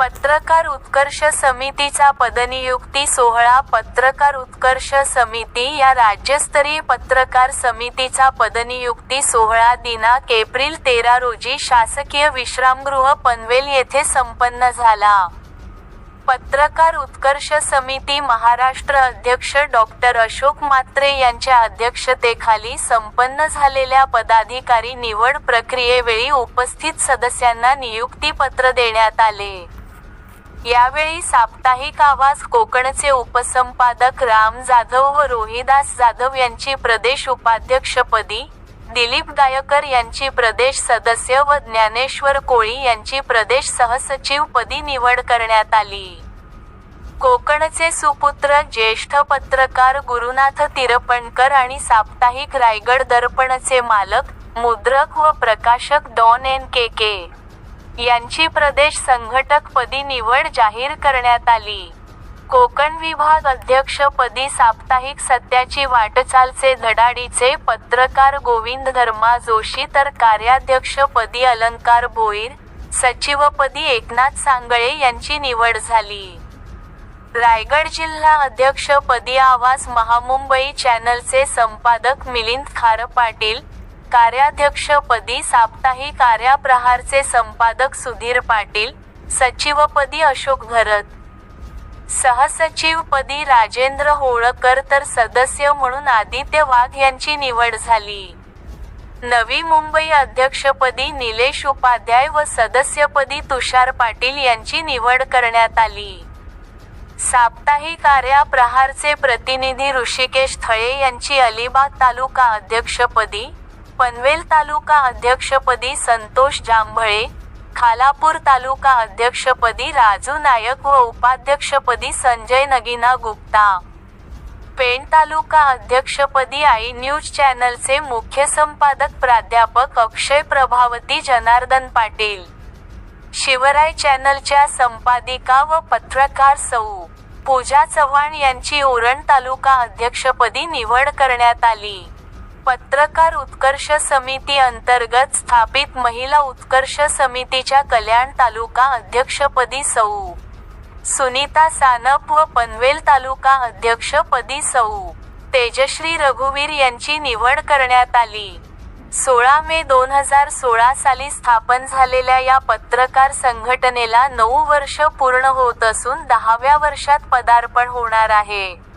पत्रकार उत्कर्ष समितीचा पदनियुक्ती सोहळा पत्रकार उत्कर्ष समिती या राज्यस्तरीय पत्रकार समितीचा पदनियुक्ती सोहळा दिनांक एप्रिल तेरा रोजी शासकीय विश्रामगृह पनवेल येथे संपन्न झाला. पत्रकार उत्कर्ष समिती महाराष्ट्र अध्यक्ष डॉक्टर अशोक मात्रे यांच्या अध्यक्षतेखाली संपन्न झालेल्या पदाधिकारी निवड प्रक्रियेवेळी उपस्थित सदस्यांना नियुक्तीपत्र देण्यात आले. यावेळी साप्ताहिक आवाज कोकणचे उपसंपादक राम जाधव व रोहिदास जाधव यांची प्रदेश उपाध्यक्षपदी दिलीप गायकर यांची प्रदेश सदस्य व ज्ञानेश्वर कोळी यांची प्रदेश सहसचिवपदी निवड करण्यात आली. कोकणचे सुपुत्र ज्येष्ठ पत्रकार गुरुनाथ तिरपणकर आणि साप्ताहिक रायगड दर्पणचे मालक मुद्रक व प्रकाशक डॉन एन के के. यांची प्रदेश संघटकपदी निवड जाहीर करण्यात आली. कोकण विभाग अध्यक्षपदी साप्ताहिक सत्याची वाटचालचे धडाडीचे पत्रकार गोविंद धर्मा जोशी तर कार्याध्यक्षपदी अलंकार भोईर सचिवपदी एकनाथ सांगळे यांची निवड झाली. रायगड जिल्हा अध्यक्षपदी आवाज महामुंबई चॅनलचे संपादक मिलिंद खार पाटील कार्याध्यक्षपदी साप्ताहिक कार्याप्रहारचे संपादक सुधीर पाटील सचिवपदी अशोक घरत. सहसचिवपदी राजेंद्र होळकर तर सदस्य म्हणून आदित्य वाघ यांची निवड झाली. नवी मुंबई अध्यक्षपदी निलेश उपाध्याय व सदस्यपदी तुषार पाटील यांची निवड करण्यात आली. साप्ताहिक आर्या प्रहारचे प्रतिनिधी ऋषिकेश थळे यांची अलिबाग तालुका अध्यक्षपदी पनवेल तालुका अध्यक्षपदी संतोष जांभळे खालापूर तालुका अध्यक्षपदी राजू नायक व उपाध्यक्षपदी संजय नगिना गुप्ता. पेण तालुका अध्यक्षपदी आई न्यूज चॅनलचे मुख्य संपादक प्राध्यापक अक्षय प्रभावती जनार्दन पाटील. शिवराय चॅनलच्या संपादिका व पत्रकार सौ. पूजा चव्हाण यांची ओरण तालुका अध्यक्षपदी निवड करण्यात आली. पत्रकार उत्कर्ष समिती अंतर्गत स्थापित महिला उत्कर्ष समितीच्या कल्याण तालुका अध्यक्षपदी सौ. सुनीता सानप व पनवेल तालुका अध्यक्षपदी सौ. तेजश्री रघुवीर यांची निवड करण्यात आली. सोळा मे दोन हजार सोळा साली स्थापन झालेल्या या पत्रकार संघटनेला नऊ वर्ष पूर्ण होत असून दहाव्या वर्षात पदार्पण होणार आहे.